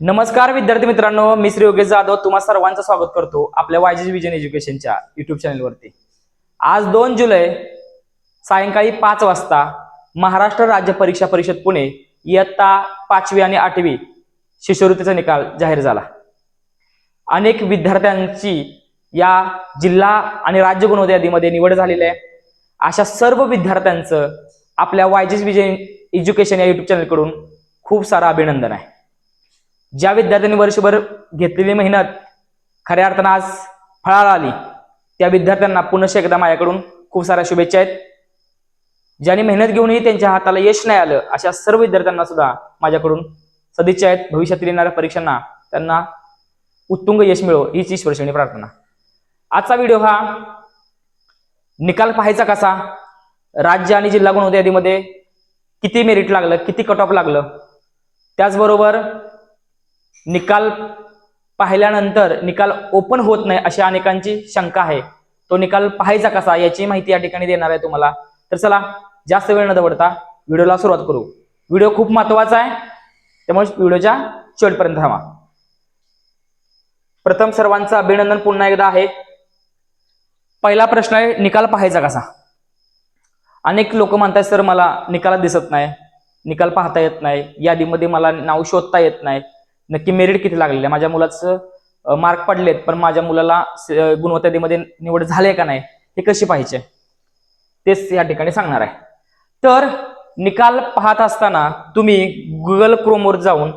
नमस्कार विद्यार्थी मित्रांनो. मी श्री योगेश जाधव. तुम्हा सर्वांचं स्वागत करतो आपल्या वायजेस विजन एज्युकेशनच्या युट्यूब चॅनलवरती आज दोन जुलै सायंकाळी पाच वाजता महाराष्ट्र राज्य परीक्षा परिषद पुणे इयत्ता पाचवी आणि आठवी शिष्यवृत्तीचा निकाल जाहीर झाला. अनेक विद्यार्थ्यांची या जिल्हा आणि राज्य गुणवत्ता यादीमध्ये निवड झालेली आहे. अशा सर्व विद्यार्थ्यांचं आपल्या वायजेस विजय एज्युकेशन या युट्यूब चॅनलकडून खूप सारं अभिनंदन आहे. ज्या विद्यार्थ्यांनी वर्षभर घेतलेली मेहनत खऱ्या अर्थानं आज फळाला आली त्या विद्यार्थ्यांना पुनश एकदा माझ्याकडून खूप साऱ्या शुभेच्छा आहेत. ज्यांनी मेहनत घेऊनही त्यांच्या हाताला यश नाही आलं अशा सर्व विद्यार्थ्यांना सुद्धा माझ्याकडून सदिच्छा आहेत. भविष्यातील येणाऱ्या परीक्षांना त्यांना उत्तुंग यश मिळो हीच ईश्वरशनी प्रार्थना. आजचा व्हिडिओ हा निकाल पाहायचा कसा? राज्य आणि जिल्हा गुणवत्ता यादीमध्ये किती मेरिट लागलं किती कट ऑफ लागलं? त्याचबरोबर निकाल पाहिल्यानंतर निकाल ओपन होत नाही अशा अनेकांची शंका आहे. तो निकाल पाहायचा कसा याची माहिती या ठिकाणी देणार आहे तुम्हाला. तर चला जास्त वेळ न दवडता व्हिडिओला सुरुवात करू. व्हिडिओ खूप महत्त्वाचा आहे त्यामुळे व्हिडिओच्या शेवटपर्यंत थांबा. प्रथम सर्वांचं अभिनंदन पुन्हा एकदा आहे. पहिला प्रश्न आहे निकाल पाहायचा कसा? अनेक लोक म्हणतात सर मला निकालात दिसत नाही. निकाल पाहता येत नाही. यादीमध्ये मला नाव शोधता येत नाही. नक्की मेरिट किती लागलेलं आहे? माझ्या मुलाचं मार्क पडलेत पण माझ्या मुलाला स- निवड झाली आहे का नाही हे कशी पाहिजे तेच या ठिकाणी सांगणार आहे. तर निकाल पाहत असताना तुम्ही गुगल क्रोमवर जाऊन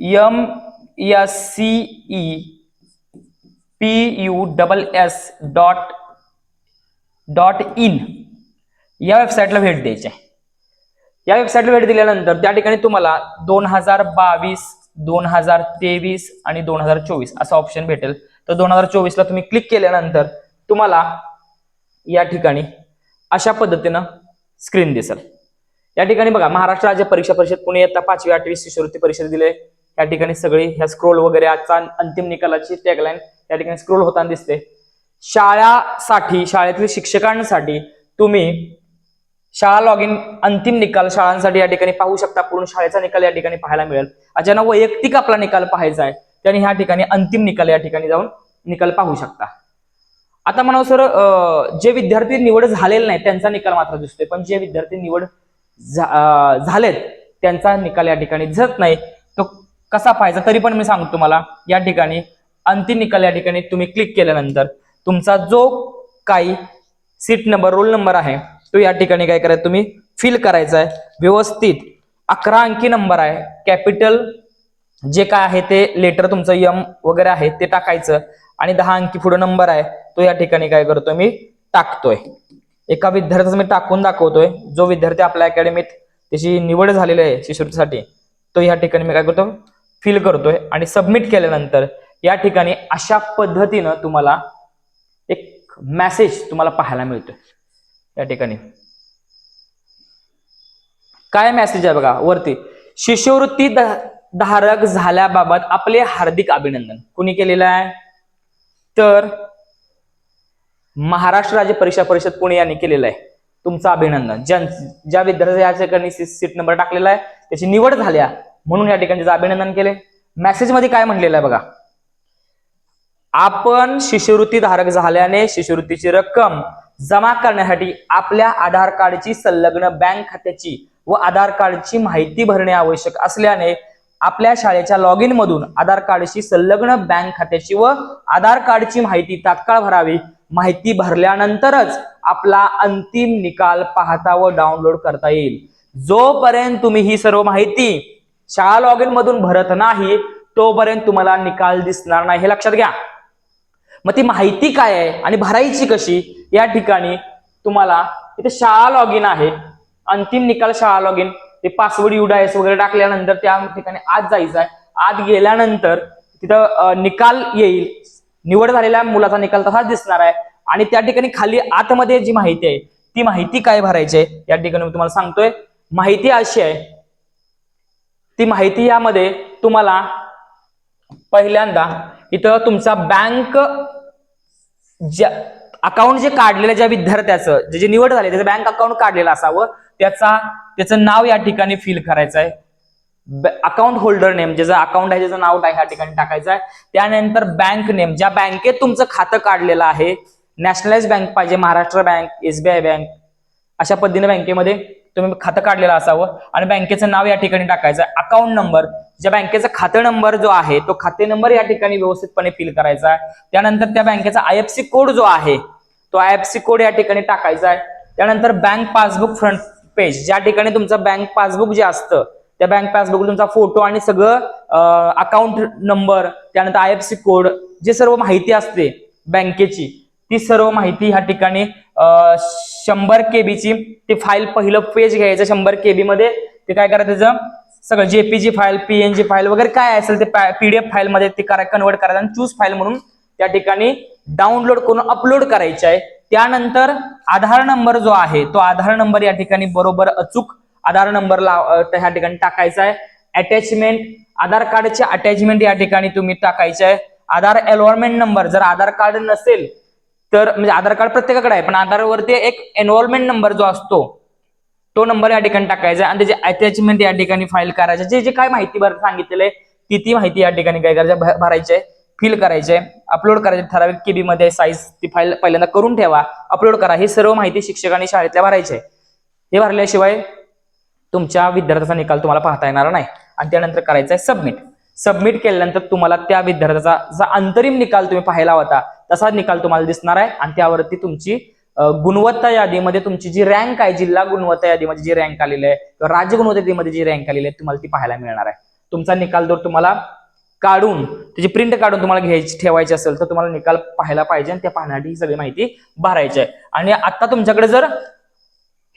M S C E P U double S dot dot in या वेबसाईटला भेट द्यायची आहे. या वेबसाईटला भेट दिल्यानंतर त्या ठिकाणी तुम्हाला दोन हजार बावीस दोन हजार तेवीस आणि दोन हजार चोवीस असा ऑप्शन भेटेल. तर दोन हजार चोवीसला तुम्ही क्लिक केल्यानंतर तुम्हाला या ठिकाणी अशा पद्धतीनं स्क्रीन दिसेल. या ठिकाणी बघा महाराष्ट्र राज्य परीक्षा परिषद पुणे इयत्ता पाचवी आठवी शिष्यवृत्ती परिषद दिले या ठिकाणी सगळी ह्या स्क्रोल वगैरे आजचा अंतिम निकालाची टॅगलाईन या ठिकाणी स्क्रोल होताना दिसते. शाळासाठी शाळेतील शिक्षकांसाठी तुम्ही शाळा लॉग इन अंतिम निकाल शाळांसाठी या ठिकाणी पाहू शकता. पूर्ण शाळेचा निकाल या ठिकाणी पाहायला मिळेल. ज्यांना वैयक्तिक आपला निकाल पाहायचा आहे त्यांनी ह्या ठिकाणी अंतिम निकाल या ठिकाणी जाऊन निकाल पाहू शकता. आता म्हणा सर जे विद्यार्थी निवड झालेले नाही त्यांचा निकाल मात्र दिसतोय. पण जे विद्यार्थी निवड झालेत त्यांचा निकाल या ठिकाणी जत नाही. तो कसा पाहायचा? तरी पण मी सांगतो तुम्हाला या ठिकाणी अंतिम निकाल या ठिकाणी तुम्ही क्लिक केल्यानंतर तुमचा जो काही सीट नंबर रोल नंबर आहे तो या ठिकाणी काय करायचं तुम्ही फिल करायचा आहे व्यवस्थित अकरा अंकी नंबर आहे. कॅपिटल जे काय आहे ते लेटर तुमचं यम वगैरे आहे ते टाकायचं. आणि दहा अंकी पुढे नंबर आहे तो या ठिकाणी काय करतोय मी टाकतोय. एका विद्यार्थ्याचा मी टाकून दाखवतोय. जो विद्यार्थी आपल्या अकॅडमीत त्याची निवड झालेली आहे शिष्यवृत्तीसाठी तो या ठिकाणी मी काय करतो फिल करतोय. आणि सबमिट केल्यानंतर या ठिकाणी अशा पद्धतीनं तुम्हाला एक मेसेज तुम्हाला पाहायला मिळतोय. या ठिकाणी. काय मेसेज आहे बघा वरती. शिष्यवृत्ती धारक झाल्याबाबत आपले हार्दिक अभिनंदन. कुणी केलेलं आहे? तर महाराष्ट्र राज्य परीक्षा परिषद पुणे यांनी केलेलं आहे. तुमचं अभिनंदन. ज्या ज्या विद्यार्थ्याचा या ठिकाणी सीट नंबर टाकलेला आहे त्याची निवड झाल्या म्हणून या ठिकाणी त्याचं अभिनंदन केले. मेसेजमध्ये काय म्हणलेलं आहे बघा? आपण शिष्यवृत्ती धारक झाल्याने शिष्यवृत्तीची रक्कम जमा करण्यासाठी आपल्या आधार कार्डची संलग्न बँक खात्याची व आधार कार्डची माहिती भरणे आवश्यक असल्याने आपल्या शाळेच्या लॉग इन मधून आधार कार्डशी संलग्न बँक खात्याची व आधार कार्डची माहिती तात्काळ भरावी. माहिती भरल्यानंतरच आपला अंतिम निकाल पाहता व डाउनलोड करता येईल. जोपर्यंत तुम्ही ही सर्व माहिती शाळा लॉग इन मधून भरत नाही तोपर्यंत तुम्हाला निकाल दिसणार नाही. हे लक्षात घ्या. मग ती माहिती काय आहे आणि भरायची कशी? या ठिकाणी तुम्हाला इथे शाळा लॉग इन आहे. अंतिम निकाल शाळा लॉग इन ते पासवर्ड युडायस वगैरे टाकल्यानंतर त्या ठिकाणी आत जायचं आहे. आत गेल्यानंतर तिथं निकाल येईल. निवड झालेल्या मुलाचा निकाल तसाच दिसणार आहे. आणि त्या ठिकाणी खाली आतमध्ये जी माहिती आहे ती माहिती काय भरायची आहे? या ठिकाणी मी तुम्हाला सांगतोय. माहिती अशी आहे ती माहिती यामध्ये तुम्हाला पहिल्यांदा इथं तुमचा बँक ज्या अकाउंट जे काढलेलं ज्या विद्यार्थ्याचं जे जे निवड झाले त्याचं बँक अकाउंट काढलेलं असावं त्याचा त्याचं नाव या ठिकाणी फिल करायचं आहे अकाउंट होल्डर नेम ज्याचं अकाउंट आहे ज्याचं नाव आहे ह्या ठिकाणी टाकायचं आहे त्यानंतर बँक नेम ज्या बँकेत तुमचं खातं काढलेलं आहे नॅशनलाइज बँक पाहिजे महाराष्ट्र बँक एसबीआय बँक अशा पद्धतीने बँकेमध्ये तुम्ही खातं काढलेलं असावं आणि बँकेचं नाव या ठिकाणी टाकायचं. अकाउंट नंबर ज्या बँकेचा खातं नंबर जो आहे तो खाते नंबर या ठिकाणी व्यवस्थितपणे फिल करायचा आहे. त्यानंतर त्या बँकेचा आयएफसी कोड जो आहे तो आयएफसी कोड या ठिकाणी टाकायचा आहे. त्यानंतर बँक पासबुक फ्रंट पेज ज्या ठिकाणी तुमचं बँक पासबुक जे असतं त्या बँक पासबुक तुमचा फोटो आणि सगळं अकाउंट नंबर त्यानंतर आय एफ सी कोड जे सर्व माहिती असते बँकेची ती सर्व माहिती ह्या ठिकाणी शंभर केबीची ती फाईल पहिलं पेज घ्यायचं शंभर केबी मध्ये. ते काय करायचं त्याचं? सगळं जेपीजी फाईल पीएनजी फाईल वगैरे काय असेल ते पीडीएफ फाईल मध्ये ते करा कन्वर्ट करायचं आणि चूज फाईल म्हणून त्या ठिकाणी डाउनलोड करून अपलोड करायचं आहे. त्यानंतर आधार नंबर जो आहे तो आधार नंबर या ठिकाणी बरोबर अचूक आधार नंबर ह्या ठिकाणी टाकायचा आहे. अटॅचमेंट आधार कार्डचे अटॅचमेंट या ठिकाणी तुम्ही टाकायचे आहे. आधार एनरोलमेंट नंबर जर आधार कार्ड नसेल तर म्हणजे आधार कार्ड प्रत्येकाकडे आहे पण आधारवरती एक एनरोलमेंट नंबर जो असतो तो नंबर या ठिकाणी टाकायचा आणि त्याची अटॅचमेंट या ठिकाणी फाईल करायचं जे जे काय माहिती भर सांगितलेलं आहे ती ती माहिती या ठिकाणी काय करायचं भ- भरायची आहे फिल करायचे अपलोड करायचे ठराविक केबी मध्ये साईज ती फाईल पहिल्यांदा करून ठेवा अपलोड करा. ही सर्व माहिती शिक्षकांनी शाळेतल्या भरायचे हे भरल्याशिवाय तुमच्या विद्यार्थ्याचा निकाल तुम्हाला पाहता येणार नाही. आणि त्यानंतर करायचा आहे सबमिट सबमिट केल्यानंतर तुम्हाला त्या विद्यार्थ्याचा जसा अंतरिम निकाल तुम्ही पाहायला होता तसा निकाल तुम्हाला दिसणार आहे. आणि त्यावरती तुमची गुणवत्ता यादीमध्ये तुमची जी रँक आहे जिल्हा गुणवत्ता यादीमध्ये जी रँक आलेली आहे किंवा राज्य गुणवत्ता यादीमध्ये जी रँक आलेली आहे तुम्हाला ती पाहायला मिळणार आहे. तुमचा निकाल जर तुम्हाला काढून त्याची प्रिंट काढून तुम्हाला घ्यायची ठेवायची असेल तर तुम्हाला निकाल पाहायला पाहिजे आणि त्या पाहण्यासाठी ही सगळी माहिती भरायची आहे. आणि आता तुमच्याकडे जर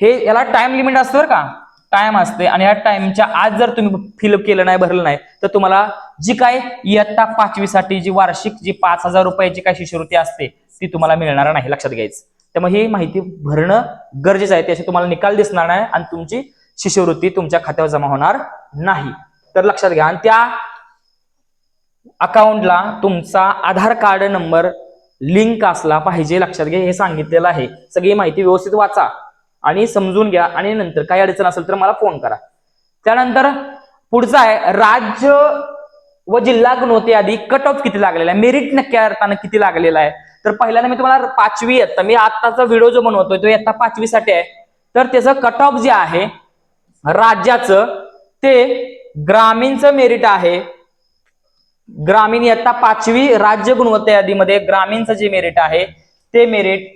हे याला टाइम लिमिट असतं का? टाइम असते आणि या टाइमच्या आज जर तुम्ही फिल केलं नाही भरलं नाही तर तुम्हाला जी काय इयत्ता पाचवीसाठी जी वार्षिक जी पाच हजार रुपयाची काय शिष्यवृत्ती असते ती तुम्हाला मिळणार नाही लक्षात घ्यायचं. त्यामुळे ही माहिती भरणं गरजेचं आहे त्याचे तुम्हाला निकाल दिसणार नाही आणि तुमची शिष्यवृत्ती तुमच्या खात्यावर जमा होणार नाही. तर लक्षात घ्या आणि त्या अकाउंटला तुमचा आधार कार्ड नंबर लिंक असला पाहिजे लक्षात घ्या हे सांगितलेलं आहे. सगळी माहिती व्यवस्थित वाचा. आणि समजून घ्या आणि नंतर काही अडचण असेल तर मला फोन करा. त्यानंतर पुढचा आहे राज्य व जिल्हा गुणवत्ते यादी कट ऑफ किती लागलेला आहे? मेरिट नक्की अर्थानं किती लागलेला आहे? तर पहिल्यांदा मी तुम्हाला पाचवी इयत्ता मी आत्ताचा व्हिडिओ जो बनवतोय तो इयत्ता पाचवीसाठी आहे. तर त्याचं कट ऑफ जे आहे राज्याचं ते ग्रामीणचं मेरिट आहे. ग्रामीण इयत्ता पाचवी राज्य गुणवत्ता यादीमध्ये ग्रामीणचं जे मेरिट आहे ते मेरिट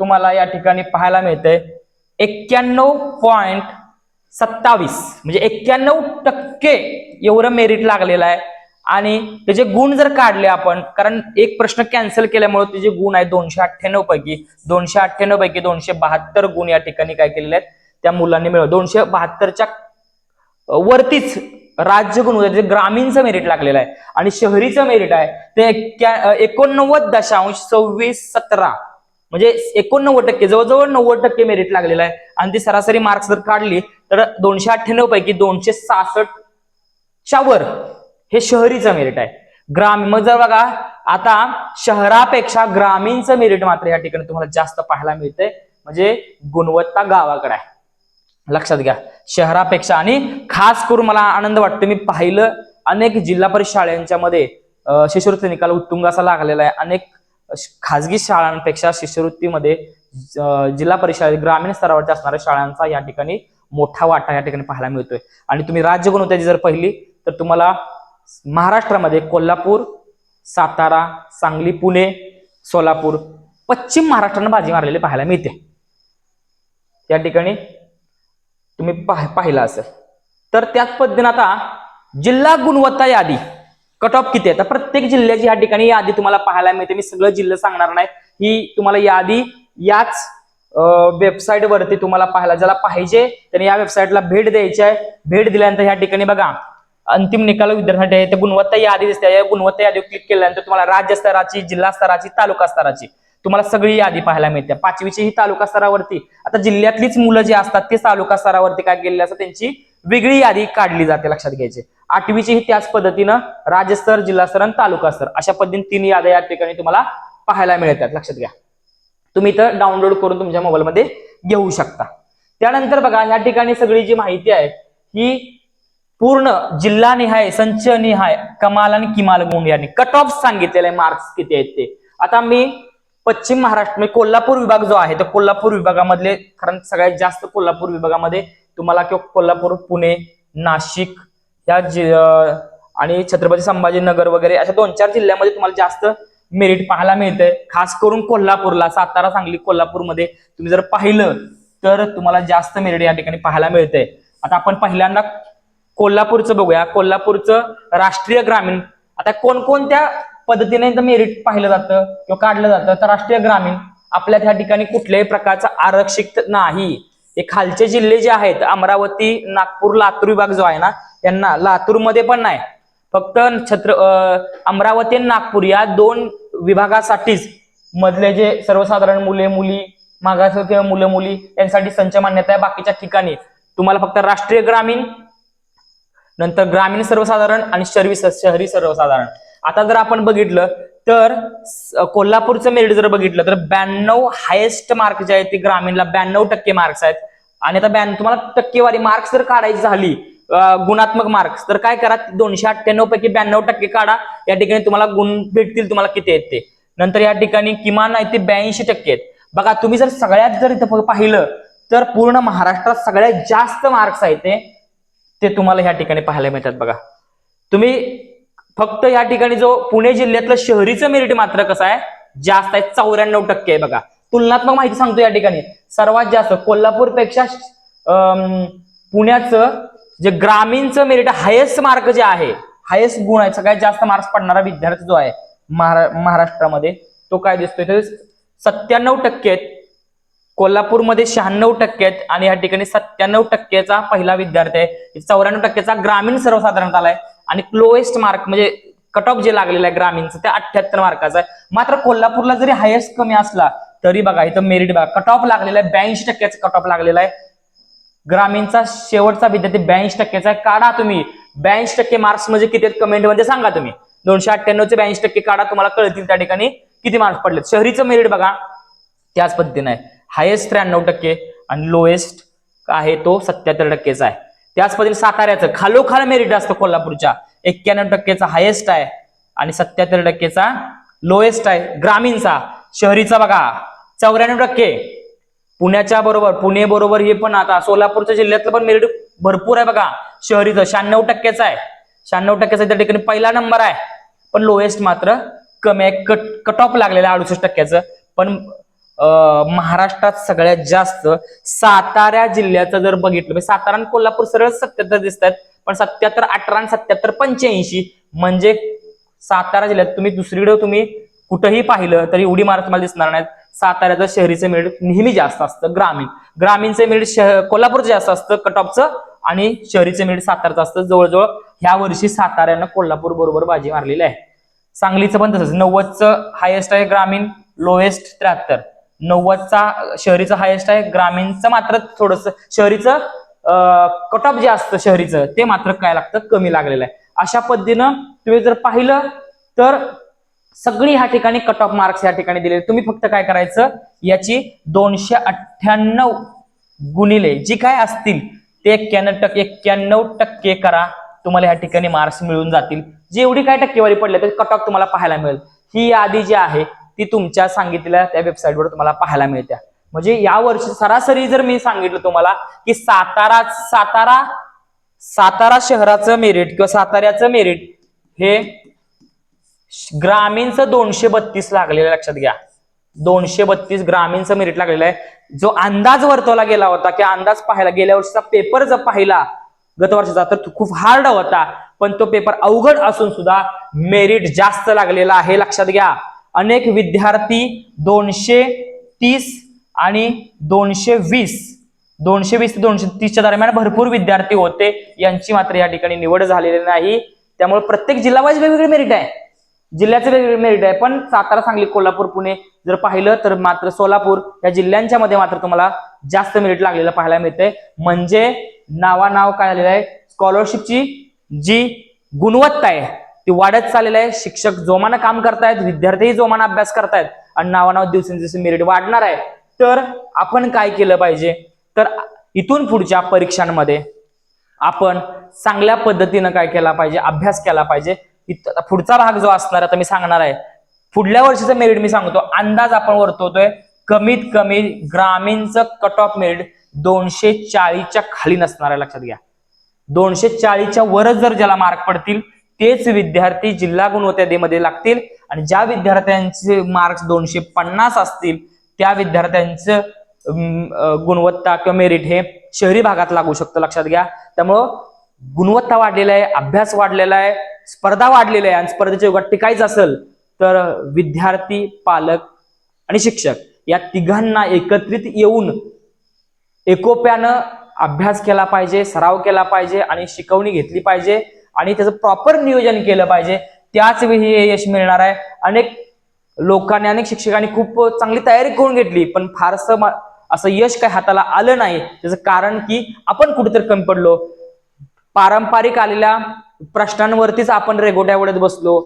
तुम्हाला या ठिकाणी पाहायला मिळतंय. एक्क्याण्णव पॉइंट सत्तावीस. म्हणजे एक्क्याण्णव टक्के एवढं मेरिट लागलेलं आहे. आणि त्याचे गुण जर काढले आपण कारण एक प्रश्न कॅन्सल केल्यामुळे त्याचे गुण आहे दोनशे अठ्ठ्याण्णव पैकी दोनशे अठ्ठ्याण्णव पैकी दोनशे बहात्तर गुण या ठिकाणी काय केलेले आहेत? त्या मुलांनी मिळव दोनशे बहात्तरच्या वरतीच राज्य गुण जे ग्रामीणचं मेरिट लागलेलं आहे. आणि शहरीचं मेरिट आहे. ते एक्या एकोणनव्वद दशांश सव्वीस सतरा. म्हणजे एकोणनव्वद टक्के जवळजवळ नव्वद टक्के मेरिट लागलेलं आहे. आणि ती सरासरी मार्क्स जर काढली तर दोनशे अठ्ठ्याण्णव पैकी दोनशे सासष्ट च्या वर हे शहरीचं मेरिट आहे. ग्रामीण मग जर बघा आता शहरापेक्षा ग्रामीणचं मेरिट मात्र या ठिकाणी तुम्हाला जास्त पाहायला मिळतंय. म्हणजे गुणवत्ता गावाकडे आहे. लक्षात घ्या. शहरापेक्षा आणि खास करून मला आनंद वाटतो मी पाहिलं अनेक जिल्हा परिषद शाळांच्या मध्ये शिष्यवृत्ती निकाल उत्तुंग असा लागलेला आहे. अनेक खाजगी शाळांपेक्षा शिष्यवृत्तीमध्ये जिल्हा परिषद ग्रामीण स्तरावरच्या असणाऱ्या शाळांचा या ठिकाणी मोठा वाटा या ठिकाणी पाहायला मिळतोय. आणि तुम्ही राज्य गुणवत्ताची जर पहिली तर तुम्हाला महाराष्ट्रामध्ये कोल्हापूर सातारा सांगली पुणे सोलापूर पश्चिम महाराष्ट्रानं बाजी मारलेली पाहायला मिळते. या ठिकाणी तुम्ही पाह पाहिला असेल. तर त्याच पद्धतीने आता जिल्हा गुणवत्ता यादी. कट ऑफ किती आहे? तर प्रत्येक जिल्ह्याची या ठिकाणी यादी तुम्हाला पाहायला मिळते. मी सगळं जिल्हे सांगणार नाही. ही तुम्हाला यादी याच वेबसाईट वरती तुम्हाला पाहायला ज्याला पाहिजे त्याने या वेबसाईटला भेट द्यायची आहे. भेट दिल्यानंतर या ठिकाणी बघा अंतिम निकाल विद्यार्थ्यांसाठी आहे. ते गुणवत्ता यादी दिसते. या गुणवत्ता यादी क्लिक केल्यानंतर तुम्हाला राज्य स्तराची जिल्हा स्तराची तालुका स्तराची तुम्हाला सगळी यादी पाहायला मिळते. पाचवीची ही तालुका स्तरावरती. आता जिल्ह्यातलीच मुलं जी असतात ते तालुका स्तरावरती काय केलेली असतात त्यांची वेगळी यादी काढली जाते लक्षात घ्यायचे. आठवीची ही त्याच पद्धतीनं राज्यस्तर जिल्हास्तर आणि तालुका स्तर अशा पद्धतीने तीन याद्या या ठिकाणी तुम्हाला पाहायला मिळतात. लक्षात घ्या. तुम्ही इथं डाउनलोड करून तुमच्या मोबाईलमध्ये घेऊ शकता. त्यानंतर बघा या ठिकाणी सगळी जी माहिती आहे ही पूर्ण जिल्हा निहाय संच निहाय कमाल आणि किमाल गुण यांनी कट ऑफ सांगितलेले मार्क्स किती आहेत ते. आता मी पश्चिम महाराष्ट्र म्हणजे कोल्हापूर विभाग जो आहे तो कोल्हापूर विभागामधले कारण सगळ्यात जास्त कोल्हापूर विभागामध्ये तुम्हाला किंवा कोल्हापूर पुणे नाशिक या जि आणि छत्रपती संभाजीनगर वगैरे अशा दोन चार जिल्ह्यामध्ये तुम्हाला जास्त मेरिट पाहायला मिळतंय. खास करून कोल्हापूरला सातारा सांगली कोल्हापूरमध्ये तुम्ही जर पाहिलं तर तुम्हाला जास्त मेरिट या ठिकाणी पाहायला मिळतंय. आता आपण पहिल्यांदा कोल्हापूरचं बघूया. कोल्हापूरचं राष्ट्रीय ग्रामीण आता कोणकोणत्या पद्धतीने मेरिट पाहिलं जातं किंवा काढलं जातं? तर राष्ट्रीय ग्रामीण आपल्या त्या ठिकाणी कुठल्याही प्रकारचं आरक्षित नाही. हे खालचे जिल्हे जे आहेत अमरावती नागपूर लातूर विभाग जो आहे ना यांना लातूरमध्ये पण नाही. फक्त छत्र अमरावती आणि नागपूर या दोन विभागासाठीच मधले जे सर्वसाधारण मुले मुली मागासवर्गीय मुलं मुली यांसाठी संच मान्यता आहे बाकीच्या ठिकाणी. तुम्हाला फक्त राष्ट्रीय ग्रामीण नंतर ग्रामीण सर्वसाधारण आणि शहरी शहरी सर्वसाधारण. आता जर आपण बघितलं तर कोल्हापूरचं मेरिट जर बघितलं तर ब्याण्णव हायेस्ट मार्क जे आहेत ते ग्रामीणला ब्याण्णव टक्के मार्क्स आहेत. आणि आता ब्याण्णव तुम्हाला टक्केवारी मार्क्स जर काढायची झाली गुणात्मक मार्क्स तर काय करा दोनशे अठ्ठ्याण्णव पैकी ब्याण्णव टक्के काढा. या ठिकाणी तुम्हाला गुण भेटतील तुम्हाला किती आहेत ते. नंतर या ठिकाणी किमान आहे ते ब्याऐंशी टक्के आहेत. बघा तुम्ही जर सगळ्यात जर इथं पाहिलं तर पूर्ण महाराष्ट्रात सगळ्यात जास्त मार्क्स आहेत ते ते तुम्हाला ह्या ठिकाणी पाहायला मिळतात बघा. तुम्ही फक्त या ठिकाणी जो पुणे जिल्ह्यातलं शहरीचं मेरिट मात्र कसं आहे? जास्त आहे चौऱ्याण्णव टक्के आहे बघा. तुलनात्मक माहिती सांगतो या ठिकाणी. सर्वात जास्त कोल्हापूरपेक्षा पुण्याचं जे ग्रामीणचं मेरिट हायेस्ट मार्क जे आहे हायेस्ट गुण आहे सगळ्यात जास्त मार्क्स पडणारा विद्यार्थी जो आहे महारा महाराष्ट्रामध्ये तो काय दिसतोय? तर सत्त्याण्णव टक्के आहेत. कोल्हापूरमध्ये शहाण्णव टक्के आहेत आणि या ठिकाणी सत्त्याण्णव टक्केचा पहिला विद्यार्थी आहे. चौऱ्याण्णव टक्केचा ग्रामीण सर्वसाधारण आलाय. आणि लोएस्ट मार्क म्हणजे कट ऑफ जे लागलेलं आहे ग्रामीणचं ते अठ्ठ्याहत्तर मार्काचं आहे. मात्र कोल्हापूरला जरी हायेस्ट कमी असला तरी बघा इथं मेरिट बघा. कट ऑफ लागलेला आहे ब्याऐंशी टक्क्याचा कट ऑफ लागलेला आहे. ग्रामीणचा शेवटचा विद्यार्थी ब्याऐंशी टक्क्याचा आहे. काढा तुम्ही. ब्याऐंशी टक्के मार्क्स म्हणजे किती आहेत? सांगा तुम्ही. दोनशे अठ्ठ्याण्णवचे ब्याऐंशी टक्के काढा तुम्हाला कळतील त्या ठिकाणी किती मार्क्स पडलेत. शहरीचं मेरिट बघा. त्याच पद्धतीने आहे. हायेस्ट त्र्याण्णव टक्के आणि लोएस्ट आहे तो सत्याहत्तर टक्केचा आहे. त्याच पद्धतीने साताऱ्याचं खालोखाल मेरिट असतं कोल्हापूरच्या. एक्क्याण्णव टक्केचा हायेस्ट आहे आणि सत्याहत्तर टक्केचा लोएस्ट आहे ग्रामीणचा. शहरीचा बघा चौऱ्याण्णव टक्के. पुण्याच्या बरोबर पुणे बरोबर हे पण आता सोलापूरच्या जिल्ह्यातलं पण मेरिट भरपूर आहे बघा. शहरीचं शहाण्णव टक्केचं आहे. शहाण्णव टक्क्याचा त्या ठिकाणी पहिला नंबर आहे. पण लोएस्ट मात्र कमी आहे. कट कट ऑफ लागलेला अडुसष्ट टक्क्याचं. पण महाराष्ट्रात सगळ्यात जास्त सातारा जिल्ह्याचं जर बघितलं म्हणजे सातारा आणि कोल्हापूर सरळ सत्याहत्तर दिसत आहेत पण सत्याहत्तर अठरा आणि सत्याहत्तर पंच्याऐंशी म्हणजे सातारा जिल्ह्यात तुम्ही दुसरीकडे तुम्ही कुठंही पाहिलं तरी उडी मारा तुम्हाला दिसणार नाहीत. साताऱ्याचं शहरीचं मेरिट नेहमी जास्त असतं ग्रामीण. ग्रामीणचं मेरिट शह कोल्हापूरचं जास्त असतं कट ऑफचं आणि शहरीचं मेरिट सातारचं असतं. जवळजवळ ह्या वर्षी साताऱ्यानं कोल्हापूर बरोबर बाजी मारलेली आहे. सांगलीचं पण तसंच. नव्वदचं हायेस्ट आहे ग्रामीण लोएस्ट त्र्याहत्तर. नव्वदचा शहरीचं हायेस्ट आहे. ग्रामीणचं मात्र थोडस शहरीचं कट ऑफ जे असतं शहरीचं ते मात्र काय लागतं? कमी लागलेलं आहे. अशा पद्धतीनं तुम्ही जर पाहिलं तर सगळी ह्या ठिकाणी कट ऑफ मार्क्स या ठिकाणी दिले तुम्ही फक्त काय करायचं? याची दोनशे अठ्ठ्याण्णव गुणिले जी काय असतील ते एक्क्याण्णव टक्के एक्क्याण्णव टक्के करा. तुम्हाला या ठिकाणी मार्क्स मिळून जातील. जेवढी एवढी काय टक्केवारी पडले तर कट ऑफ तुम्हाला पाहायला मिळेल. ही यादी जी आहे ती तुमच्या सांगितलेल्या त्या वेबसाईटवर तुम्हाला पाहायला मिळते म्हणजे या वर्षी सरासरी जर मी सांगितलं तुम्हाला की सातारा सातारा सातारा शहराचं मेरिट किंवा साताऱ्याचं मेरिट हे ग्रामीणचं दोनशे बत्तीस लागलेलं लक्षात घ्या. दोनशे बत्तीस ग्रामीणचं मेरिट लागलेलं आहे. जो अंदाज वर्तवला गेला होता की अंदाज पाहायला गेल्या वर्षीचा पेपर जर पाहिला गत वर्षाचा तर तो खूप हार्ड होता. पण तो पेपर अवघड असून सुद्धा मेरिट जास्त लागलेला आहे लक्षात घ्या. अनेक विद्यार्थी दोनशे तीस आणि दोनशे वीस दोनशे वीस ते दोनशे तीसच्या दरम्यान भरपूर विद्यार्थी होते. यांची मात्र या ठिकाणी निवड झालेली नाही. त्यामुळे प्रत्येक जिल्हा वाईज वेगवेगळे मेरिट आहे. जिल्ह्याचे वेगवेगळे मेरिट आहे. पण सातारा सांगली कोल्हापूर पुणे जर पाहिलं तर मात्र सोलापूर या जिल्ह्यांच्या मध्ये मात्र तुम्हाला जास्त मेरिट लागलेलं पाहायला मिळतंय. म्हणजे नावानाव काय आलेलं आहे? स्कॉलरशिपची जी गुणवत्ता आहे ती वाढत चाललेली आहे. शिक्षक जोमानं काम करतायत विद्यार्थीही जोमानं अभ्यास करतायत. आणि नावानाव दिवसेंदिवस मेरिट वाढणार आहे. तर आपण काय केलं पाहिजे? तर इथून पुढच्या परीक्षांमध्ये आपण चांगल्या पद्धतीनं काय केला पाहिजे? अभ्यास केला पाहिजे. पुढचा भाग जो असणार आता मी सांगणार आहे. पुढल्या वर्षीचं मेरिट मी सांगतो. अंदाज आपण वर्तवतोय. कमीत कमी ग्रामीणचं कट ऑफ मेरिट दोनशे चाळीसच्या खाली नसणार आहे. लक्षात घ्या. दोनशे चाळीसच्या वरच जर ज्याला मार्क पडतील तेच विद्यार्थी जिल्हा गुणवत्तेमध्ये लागतील. आणि ज्या विद्यार्थ्यांचे मार्क्स दोनशे पन्नास असतील त्या विद्यार्थ्यांचं गुणवत्ता किंवा मेरिट हे शहरी भागात लागू शकतं. लक्षात घ्या. त्यामुळं गुणवत्ता वाढलेला आहे अभ्यास वाढलेला आहे स्पर्धा वाढलेली आहे. आणि स्पर्धेच्या युगात टिकायचं असेल तर विद्यार्थी पालक आणि शिक्षक या तिघांना एकत्रित येऊन एकोप्यानं अभ्यास केला पाहिजे सराव केला पाहिजे आणि शिकवणी घेतली पाहिजे. आणि त्याचं प्रॉपर नियोजन केलं पाहिजे. त्याच वेळी हे यश मिळणार आहे. अनेक लोकांनी अनेक शिक्षकांनी खूप चांगली तयारी करून घेतली पण फारसं असं यश काय हाताला आलं नाही. त्याचं कारण की आपण कुठेतरी कमी पडलो. पारंपरिक आलेल्या प्रश्नांवरतीच आपण रेगोट्या वडत बसलो.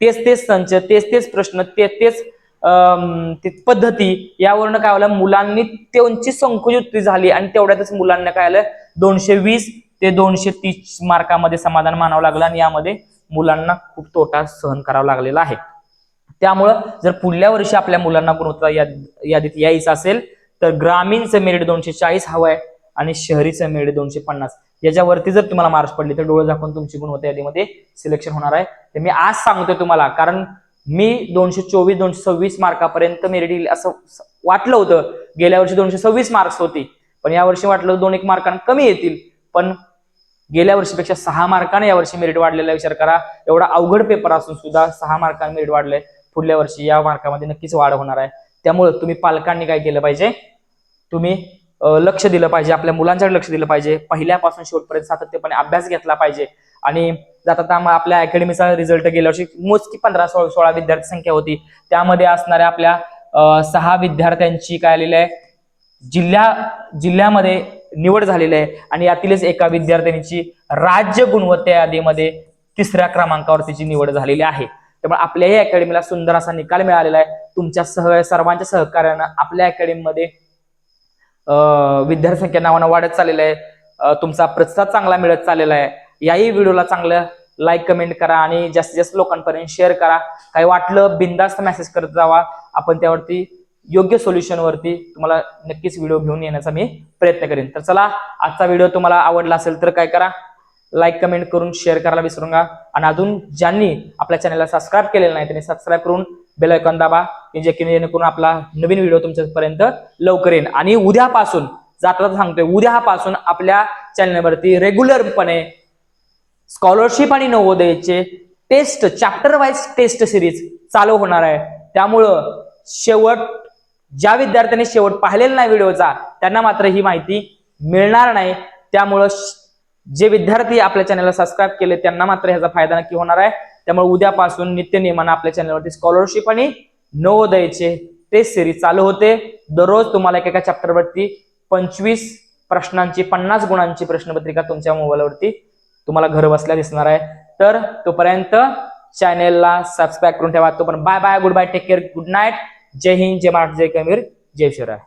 तेच तेच संच तेच तेच प्रश्न तेच तेच अं, पद्धती यावरनं काय आलं? मुलांनी त्यांची संकुचित झाली आणि तेवढ्यातच मुलांना काय आलं? दोनशे वीस ते दोनशे तीस मार्कामध्ये समाधान मानावं लागलं आणि यामध्ये मुलांना खूप तोटा सहन करावा लागलेला आहे. त्यामुळं जर पुढल्या वर्षी आपल्या मुलांना गुणवत्ता याद- यादीत यायचं असेल तर ग्रामीणचं मेरिट दोनशे चाळीस हवं आहे आणि शहरीचं मेरिट दोनशे पन्नास. याच्यावरती जर तुम्हाला मार्क्स पडले तर डोळे झाकून तुमची गुणवत्ता यादीमध्ये सिलेक्शन होणार आहे. तर मी आज सांगतोय तुम्हाला कारण मी दोनशे चोवीस दोनशे सव्वीस मार्कापर्यंत मेरिट येईल असं वाटलं होतं. गेल्या वर्षी दोनशे सव्वीस मार्क्स होती. पण या वर्षी वाटलं दोन एक मार्कांना कमी येतील. पण गेल्या वर्षीपेक्षा सहा मार्काने यावर्षी मेरिट वाढलेला विचार करा. एवढा अवघड पेपर असून सुद्धा सहा मार्कांनी मेरिट वाढलंय. पुढल्या वर्षी या मार्कामध्ये नक्कीच वाढ होणार आहे. त्यामुळे तुम्ही पालकांनी काय केलं पाहिजे? तुम्ही लक्ष दिलं पाहिजे. आपल्या मुलांच्याकडे लक्ष दिलं पाहिजे. पहिल्यापासून शेवटपर्यंत सातत्यपणे अभ्यास घेतला पाहिजे. आणि जाता मग आपल्या अकॅडमीचा रिझल्ट गेल्या वर्षी मोजकी पंधरा सोळा सोळा विद्यार्थी संख्या होती. त्यामध्ये असणाऱ्या आपल्या सहा विद्यार्थ्यांची काय आलेली आहे? जिल्ह्या जिल्ह्यामध्ये निवड झालेली आहे. आणि यातीलच एका विद्यार्थिनीची राज्य गुणवत्ता यादीमध्ये तिसऱ्या क्रमांकावर तिची निवड झालेली आहे. त्यामुळे आपल्याही अकॅडमीला सुंदर असा निकाल मिळालेला आहे. तुमच्या सह सर्वांच्या सहकार्यानं आपल्या अकॅडमीमध्ये अं, विद्यार्थी संख्या नावानं वाढत चाललेलं आहे. तुमचा प्रतिसाद चांगला मिळत चाललेला आहे. याही व्हिडिओला चांगलं लाईक कमेंट करा आणि जास्तीत जास्त लोकांपर्यंत शेअर करा. काही वाटलं बिंदास्त मेसेज करत जावा. आपण त्यावरती योग्य सोल्युशनवरती तुम्हाला नक्कीच व्हिडिओ घेऊन येण्याचा मी प्रयत्न करेन. तर चला आजचा व्हिडिओ तुम्हाला आवडला असेल तर काय करा? लाईक कमेंट करून शेअर करायला विसरू नका. आणि अजून ज्यांनी आपल्या चॅनलला सबस्क्राईब केलेलं नाही त्यांनी सबस्क्राईब करून बेल आयकॉन दाबा की जे की जेणेकरून आपला नवीन व्हिडिओ तुमच्यापर्यंत लवकर येईल. आणि उद्यापासून जाता सांगतोय उद्यापासून आपल्या चॅनलवरती रेग्युलरपणे स्कॉलरशिप आणि नवोदयचे test chapter wise test series चालू होणार आहे. त्यामुळं शेवट ज्या विद्यार्थ्यांनी शेवट पाहिलेला नाही व्हिडिओचा त्यांना मात्र ही माहिती मिळणार नाही. त्यामुळं जे विद्यार्थी आपल्या चॅनलला सबस्क्राईब केले त्यांना मात्र ह्याचा फायदा नक्की होणार आहे. त्यामुळे उद्यापासून नित्य नियमानं आपल्या चॅनलवरती स्कॉलरशिप आणि नवोदयचे टेस्ट सिरीज चालू होते. दररोज तुम्हाला एका चॅप्टरवरती पंचवीस प्रश्नांची पन्नास गुणांची प्रश्नपत्रिका तुमच्या मोबाईलवरती तुम्हाला घर बसल्या दिसणार आहे. तर तोपर्यंत चॅनेलला सबस्क्राईब करून ठेवा. तो पण bye bye goodbye take care good night जय हिंद जय महाराष्ट्र जय कमीर जय शिवराय.